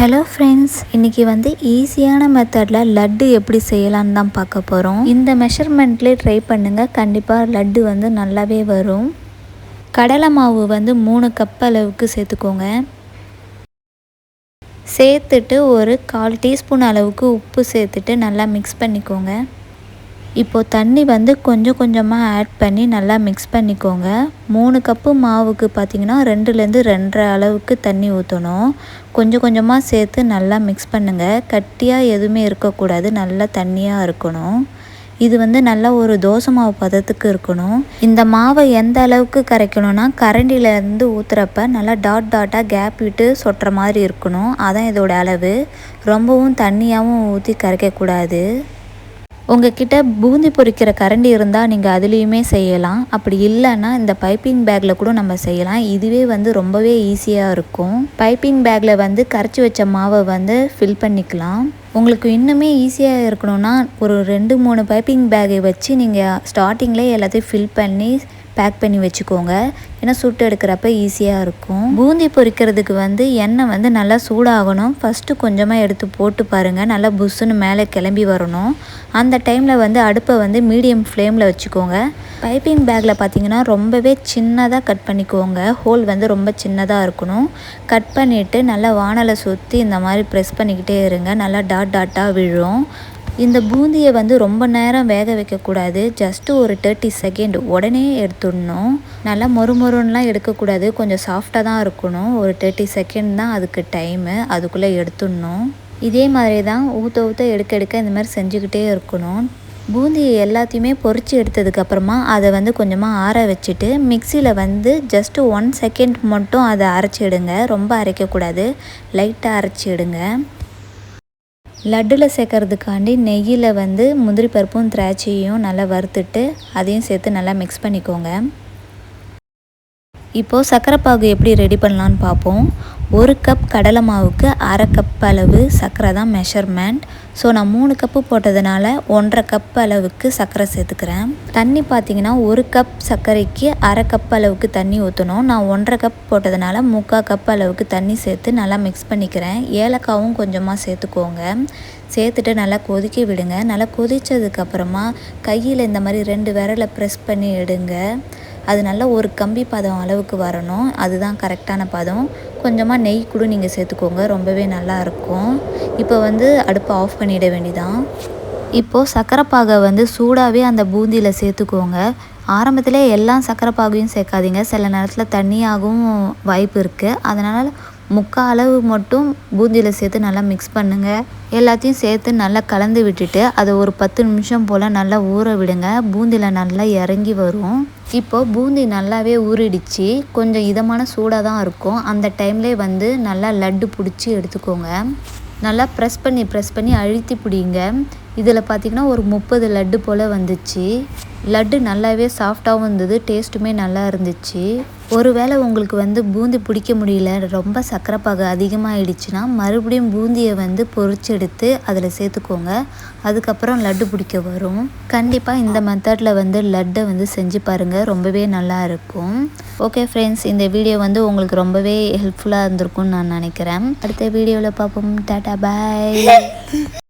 Hello friends இன்றைக்கி வந்து ஈஸியான மெத்தடில் லட்டு எப்படி செய்யலான்னு தான் பார்க்க போகிறோம் இந்த மெஷர்மெண்ட்லேயே ட்ரை பண்ணுங்கள் கண்டிப்பாக லட்டு வந்து நல்லாவே வரும். கடலை மாவு வந்து மூணு கப் அளவுக்கு சேர்த்துக்கோங்க. சேர்த்துட்டு ஒரு கால் டீஸ்பூன் அளவுக்கு உப்பு சேர்த்துட்டு நல்லா மிக்ஸ் பண்ணிக்கோங்க. இப்போது தண்ணி வந்து கொஞ்சம் கொஞ்சமாக ஆட் பண்ணி நல்லா மிக்ஸ் பண்ணிக்கோங்க. மூணு கப்பு மாவுக்கு பார்த்திங்கன்னா ரெண்டுலேருந்து ரெண்டரை அளவுக்கு தண்ணி ஊற்றணும் கொஞ்சம் கொஞ்சமாக சேர்த்து நல்லா மிக்ஸ் பண்ணுங்கள் கட்டியாக எதுவுமே இருக்கக்கூடாது. நல்லா தண்ணியாக இருக்கணும். இது வந்து நல்லா ஒரு தோசை மாவு பதத்துக்கு இருக்கணும். இந்த மாவை எந்த அளவுக்கு கரைக்கணும்னா கரண்டிலேருந்து ஊற்றுறப்ப நல்லா டாட் டாட்டாக கேப் விட்டு சொட்டுற மாதிரி இருக்கணும். அதான் இதோட அளவு. ரொம்பவும் தண்ணியாகவும் ஊற்றி கரைக்கக்கூடாது. உங்ககிட்ட பூந்தி பொரிக்கிற கரண்டி இருந்தால் நீங்கள் அதுலேயுமே செய்யலாம். அப்படி இல்லைன்னா இந்த பைப்பிங் பேக்கில் கூட நம்ம செய்யலாம். இதுவே வந்து ரொம்பவே ஈஸியாக இருக்கும். பைப்பிங் பேக்கில் வந்து கரைச்சி வச்ச மாவை வந்து ஃபில் பண்ணிக்கலாம். உங்களுக்கு இன்னுமே ஈஸியாக இருக்கணும்னா ஒரு ரெண்டு மூணு பைப்பிங் பேக்கை வச்சு நீங்கள் ஸ்டார்டிங்லேயே எல்லாத்தையும் ஃபில் பண்ணி பேக் பண்ணி வச்சுக்கோங்க. ஏன்னா சுட்டு எடுக்கிறப்ப ஈஸியாக இருக்கும். பூந்தி பொரிக்கிறதுக்கு வந்து எண்ணெய் வந்து நல்லா சூடாகணும். ஃபஸ்ட்டு கொஞ்சமாக எடுத்து போட்டு பாருங்கள் நல்லா புஷ்ஷுன்னு மேலே கிளம்பி வரணும். அந்த டைமில் வந்து அடுப்பை வந்து மீடியம் ஃப்ளேமில் வச்சுக்கோங்க. பைப்பிங் பேக்கில் பார்த்தீங்கன்னா ரொம்பவே சின்னதாக கட் பண்ணிக்கோங்க. ஹோல் வந்து ரொம்ப சின்னதாக இருக்கணும். கட் பண்ணிவிட்டு நல்லா வானலை சுற்றி இந்த மாதிரி ப்ரெஸ் பண்ணிக்கிட்டே இருங்க. நல்லா டாட் டாட்டாக விழும். இந்த பூந்தியை வந்து ரொம்ப நேரம் வேக வைக்கக்கூடாது. ஜஸ்ட்டு ஒரு தேர்ட்டி செகண்ட் உடனே எடுத்துடணும். நல்லா மொறு மொறுன்னெலாம் எடுக்கக்கூடாது. கொஞ்சம் சாஃப்டாக தான் இருக்கணும். ஒரு தேர்ட்டி செகண்ட் தான் அதுக்கு டைமு அதுக்குள்ளே எடுத்துடணும். இதே மாதிரி தான் ஊற்ற ஊற்ற எடுக்க எடுக்க இந்த மாதிரி செஞ்சுக்கிட்டே இருக்கணும். பூந்தியை எல்லாத்தையுமே பொறிச்சு எடுத்ததுக்கப்புறமா அதை வந்து கொஞ்சமாக ஆற வச்சுட்டு மிக்சியில் வந்து ஜஸ்ட்டு ஒன் செகண்ட் மட்டும் அதை அரைச்சிடுங்க ரொம்ப அரைக்கக்கூடாது. லைட்டாக அரைச்சிடுங்க லட்டில் சேர்க்கறதுக்காண்டி நெய்யில் வந்து முந்திரி பருப்பும் திராட்சையும் நல்லா வறுத்துட்டு அதையும் சேர்த்து நல்லா மிக்ஸ் பண்ணிக்கோங்க. இப்போது சர்க்கரை பாகு எப்படி ரெடி பண்ணலான்னு பார்ப்போம். ஒரு கப் கடலை மாவுக்கு அரை கப் அளவு சர்க்கரை தான் மெஷர்மெண்ட் ஸோ நான் மூணு கப்பு போட்டதுனால ஒன்றரை கப் அளவுக்கு சர்க்கரை சேர்த்துக்கிறேன். தண்ணி பார்த்தீங்கன்னா ஒரு கப் சர்க்கரைக்கு அரை கப் அளவுக்கு தண்ணி ஊற்றணும் நான் ஒன்றரை கப் போட்டதுனால முக்கால் கப் அளவுக்கு தண்ணி சேர்த்து நல்லா மிக்ஸ் பண்ணிக்கிறேன். ஏலக்காவும் கொஞ்சமாக சேர்த்துக்கோங்க. சேர்த்துட்டு நல்லா கொதிக்க விடுங்க. நல்லா கொதித்ததுக்கப்புறமா கையில் இந்த மாதிரி ரெண்டு விரலை ப்ரெஸ் பண்ணி எடுங்க. அது நல்லா ஒரு கம்பி பதம் அளவுக்கு வரணும். அதுதான் கரெக்டான பதம். கொஞ்சமாக நெய் கூட நீங்கள் சேர்த்துக்கோங்க. ரொம்பவே நல்லாயிருக்கும் இப்போ வந்து அடுப்பை ஆஃப் பண்ணிட வேண்டிதான். இப்போது சக்கரைப்பாகை வந்து சூடாகவே அந்த பூந்தியில் சேர்த்துக்கோங்க. ஆரம்பத்தில் எல்லா சக்கரைப்பாகையும் சேர்க்காதீங்க. சில நேரத்தில் தண்ணியாகவும் வாய்ப்பு இருக்குது அதனால் முக்கால் அளவு மட்டும் பூந்தியில் சேர்த்து நல்லா மிக்ஸ் பண்ணுங்கள் எல்லாத்தையும் சேர்த்து நல்லா கலந்து விட்டுட்டு அதை ஒரு பத்து நிமிஷம் போல் நல்லா ஊற விடுங்க. பூந்தியில் நல்லா இறங்கி வரும். இப்போது பூந்தி நல்லாவே ஊறிடுச்சு. கொஞ்சம் இதமான சூடாக தான் இருக்கும். அந்த டைம்லே வந்து நல்லா லட்டு பிடிச்சி எடுத்துக்கோங்க. நல்லா ப்ரெஸ் பண்ணி ப்ரெஸ் பண்ணி அழுத்தி பிடிங்க. இதில் பார்த்திங்கன்னா ஒரு முப்பது லட்டு போல் வந்துச்சு. லட்டு நல்லாவே சாஃப்டாகவும் இருந்தது டேஸ்ட்டுமே நல்லா இருந்துச்சு. ஒருவேளை உங்களுக்கு வந்து பூந்தி பிடிக்க முடியல ரொம்ப சக்கரைப்பாகு அதிகமாகிடுச்சுன்னா மறுபடியும் பூந்தியை வந்து பொறிச்செடுத்து அதில் சேர்த்துக்கோங்க. அதுக்கப்புறம் லட்டு பிடிக்க வரும். கண்டிப்பாக இந்த மெத்தடில் வந்து லட்டை வந்து செஞ்சு பாருங்கள் ரொம்பவே நல்லா இருக்கும். ஓகே ஃப்ரெண்ட்ஸ் இந்த வீடியோ வந்து உங்களுக்கு ரொம்பவே ஹெல்ப்ஃபுல்லாக இருந்திருக்கும்னு நான் நினைக்கிறேன். அடுத்த வீடியோவில் பார்ப்போம். டாட்டா பாய்